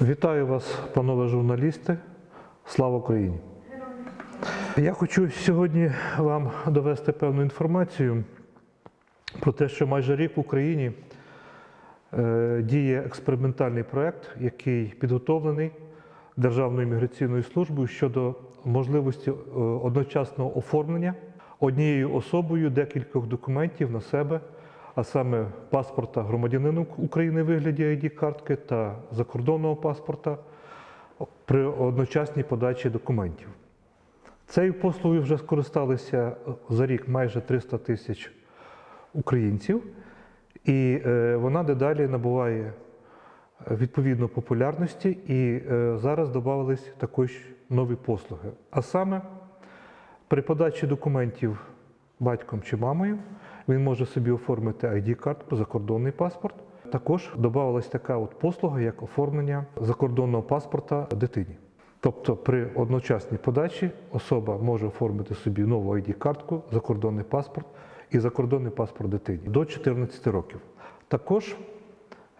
Вітаю вас, панове журналісти. Слава Україні! Я хочу сьогодні вам довести певну інформацію про те, що майже рік в Україні е, діє експериментальний проект, який підготовлений Державною міграційною службою щодо можливості е, одночасного оформлення однією особою декількох документів на себе, а саме паспорта громадянина України в вигляді ID-картки та закордонного паспорта при одночасній подачі документів. Цією послугою вже скористалися за рік майже 300 тисяч українців, і е, вона дедалі набуває відповідно популярності, і е, зараз додавались також нові послуги. А саме при подачі документів батьком чи мамою він може собі оформити ID-картку, закордонний паспорт. Також додавалась така от послуга, як оформлення закордонного паспорта дитині. Тобто при одночасній подачі особа може оформити собі нову ID-картку, закордонний паспорт і закордонний паспорт дитині до 14 років. Також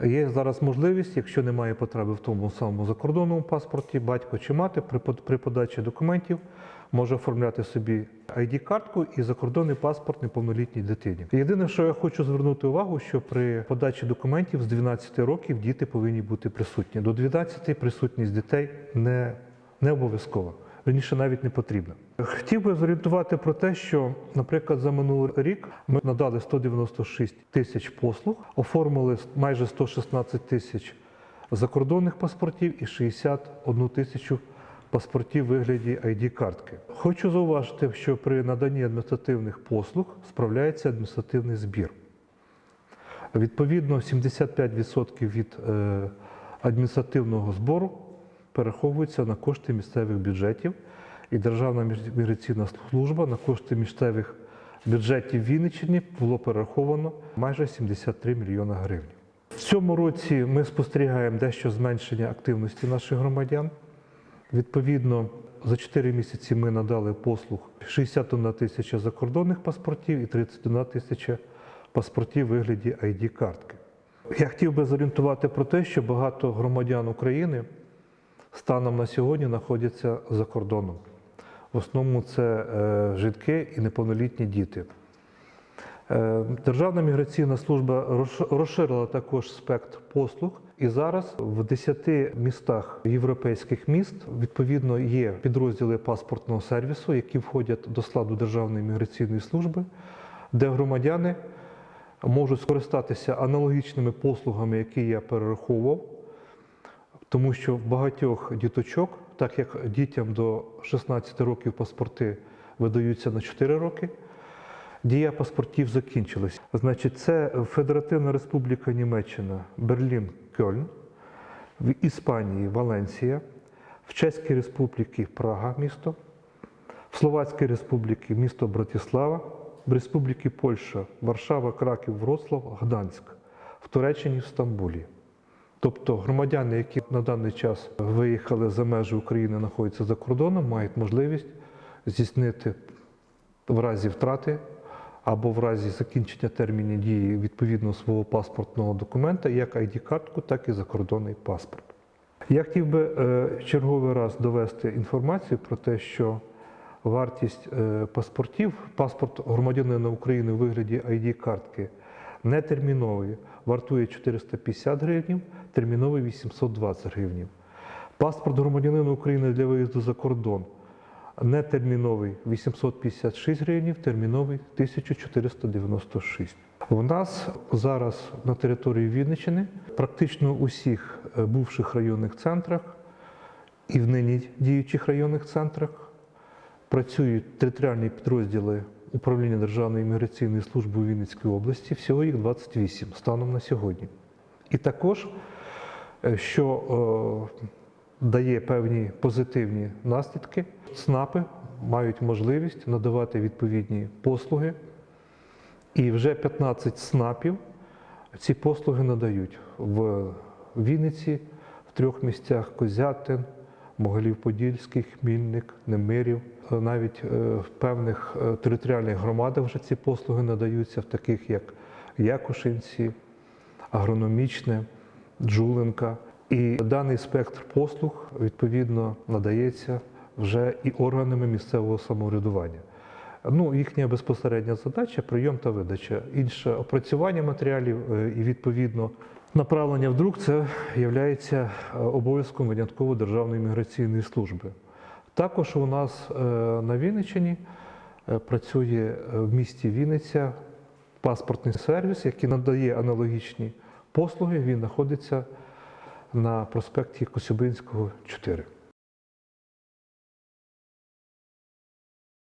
є зараз можливість, якщо немає потреби в тому самому закордонному паспорті, батько чи мати при подачі документів може оформляти собі ID-картку і закордонний паспорт неповнолітній дитині. Єдине, що я хочу звернути увагу, що при подачі документів з 12 років діти повинні бути присутні. До 12 присутність дітей не, не обов'язкова. Раніше навіть не потрібна. Хотів би зорієнтувати про те, що, наприклад, за минулий рік ми надали 196 тисяч послуг, оформили майже 116 тисяч закордонних паспортів і 61 тисячу паспортів в вигляді ID-картки. Хочу зауважити, що при наданні адміністративних послуг справляється адміністративний збір. Відповідно, 75% від е, адміністративного збору перераховується на кошти місцевих бюджетів, і Державна міграційна служба на кошти місцевих бюджетів Вінниччини було перераховано майже 73 мільйона гривень. В цьому році ми спостерігаємо дещо зменшення активності наших громадян. Відповідно, за 4 місяці ми надали послуг 61 тисяча закордонних паспортів і 31 тисяча паспортів вигляді ID-картки. Я хотів би зорієнтувати про те, що багато громадян України станом на сьогодні знаходяться за кордоном. В основному це е, жінки і неповнолітні діти. Е, Державна міграційна служба розширила також спектр послуг, і зараз в 10 містах європейських міст відповідно є підрозділи паспортного сервісу, які входять до складу Державної міграційної служби, де громадяни можуть скористатися аналогічними послугами, які я перераховував, тому що в багатьох діточок, так як дітям до 16 років паспорти видаються на 4 роки, дія паспортів закінчилась. Значить, це Федеративна Республіка Німеччина, Берлін, Кьольн, в Іспанії Валенсія, в Чеській Республіці Прага місто, в Словацькій Республіці місто Братислава, в Республіці Польща, Варшава, Краків, Вроцлав, Гданськ, в Туреччині, в Стамбулі. Тобто громадяни, які на даний час виїхали за межі України, знаходяться за кордоном, мають можливість здійснити в разі втрати або в разі закінчення терміну дії відповідно свого паспортного документа, як ID-картку, так і закордонний паспорт. Я хотів би е, черговий раз довести інформацію про те, що вартість е, паспортів, паспорт громадянина України у вигляді ID-картки нетерміновий вартує 450 гривень, терміновий 820 гривень. Паспорт громадянина України для виїзду за кордон нетерміновий 856 гривень, терміновий 1496. У нас зараз на території Вінниччини практично у всіх е, бувших районних центрах і в нині діючих районних центрах працюють територіальні підрозділи управління Державної міграційної служби у Вінницькій області. Всього їх 28 станом на сьогодні. І також, е, що е, дає певні позитивні наслідки, СНАПи мають можливість надавати відповідні послуги. І вже 15 СНАПів ці послуги надають в Вінниці, в трьох місцях Козятин, Могилів-Подільський, Хмільник, Немирів. Навіть е, в певних е, територіальних громадах вже ці послуги надаються, в таких як Якушинці, Агрономічне, Джуленка. І даний спектр послуг відповідно надається вже і органами місцевого самоврядування. Ну, їхня безпосередня задача прийом та видача. Інше опрацювання матеріалів е, і відповідно направлення в друк це є обов'язком винятково Державної міграційної служби. Також у нас е, на Вінниччині е, працює е, в місті Вінниця паспортний сервіс, який надає аналогічні послуги. Він знаходиться на проспекті Косюбинського 4.